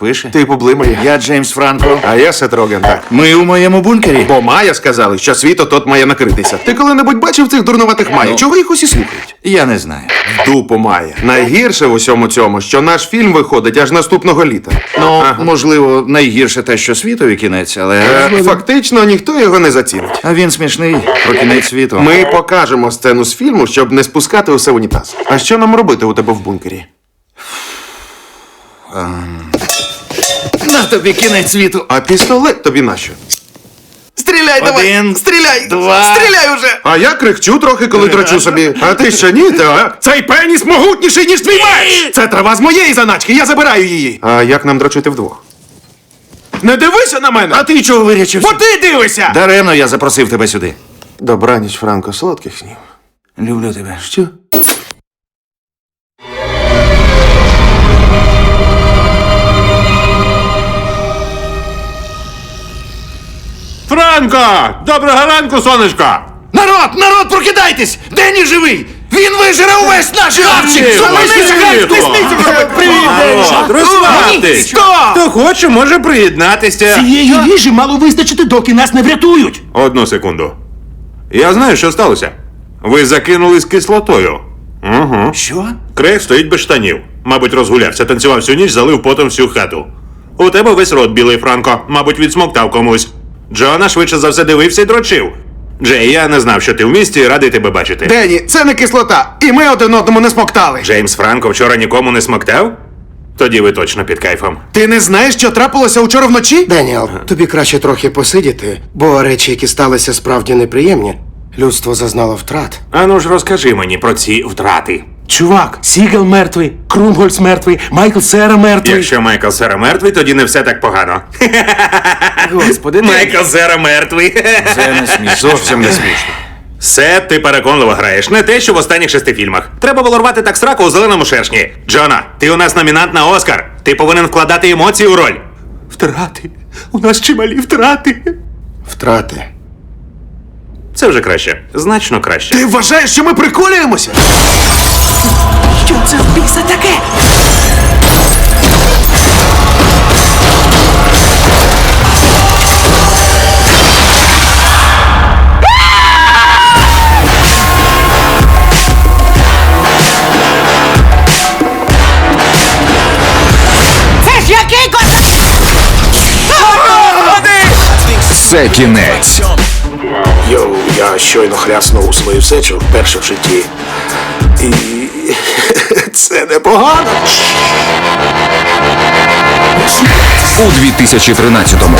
пише. Ти поблимає. Я Джеймс Франко. А я Сет Роген, так. Ми у моєму бункері. Бо Майя сказали, що світ отот має накритися. Ти коли-небудь бачив цих дурнуватих Майя? Ну. Чого їх усі слухають? Я не знаю. Дупу Майя. Найгірше в усьому цьому, що наш фільм виходить аж наступного літа. Ну, можливо, найгірше те, що світові кінець, але. Е, Фактично ніхто його не зацінить. А він смішний про кінець світу. Ми покажемо сцену з фільму, щоб не спускати усе унітаз. А що нам робити у тебе в бункері? На тобі кінець світу. А пістолет тобі нащо? Стріляй Один, Стріляй! два. Стріляй уже! А я крихчу трохи, коли дрочу собі. А ти що ні, так? Цей пеніс могутніший, ніж твій меч! Це трава з моєї заначки, я забираю її. А як нам дрочити вдвох? Не дивися на мене! А ти чого вирячився? Бо ти дивишся! Даремно я запросив тебе сюди. Добраніч, Франко, солодких снів. Люблю тебе. Що? Франко! Доброго ранку, сонечко! Народ, народ, прокидайтесь! Дені живий! Він вижере увесь наш хавчик! Зупинися, живий. Привіт! Хто хоче, може приєднатися. Цієї їжі мало вистачити, доки нас не врятують. Одну секунду. Я знаю, що сталося. Ви закинули з кислотою. Угу. Що? Крейг стоїть без штанів. Мабуть, розгулявся, танцював всю ніч, залив потом всю хату. У тебе весь рот білий, Франко. Мабуть, відсмоктав комусь. Джона швидше за все дивився і дрочив. Джей, я не знав, що ти в місті, і радий тебе бачити. Дені, це не кислота, і ми один одному не смоктали. Джеймс Франко вчора нікому не смоктав? Тоді ви точно під кайфом. Ти не знаєш, що трапилося вчора вночі? Деніел, тобі краще трохи посидіти, бо речі, які сталися, справді неприємні. Людство зазнало втрат. Ану ж розкажи мені про ці втрати. Чувак, Сігел мертвий, Крумгольц мертвий, Майкл Сера мертвий. Якщо Майкл Сера мертвий, тоді не все так погано. Господи, Майкл Сера мертвий. Це не смішно. Зовсім не смішно. Сет, ти переконливо граєш. Не те, що в останніх шести фільмах. Треба було рвати так сраку у зеленому шершні. Джона, ти у нас номінант на Оскар. Ти повинен вкладати емоції у роль. Втрати. У нас чималі втрати. Втрати. Це вже краще. Значно краще. Ти вважаєш, що ми приколюємося? Що це в біса таке? Це ж який кот... Це кінець. Йоу, я щойно хряснув у свою сечу вперше в житті. І це непогано. У 2013-му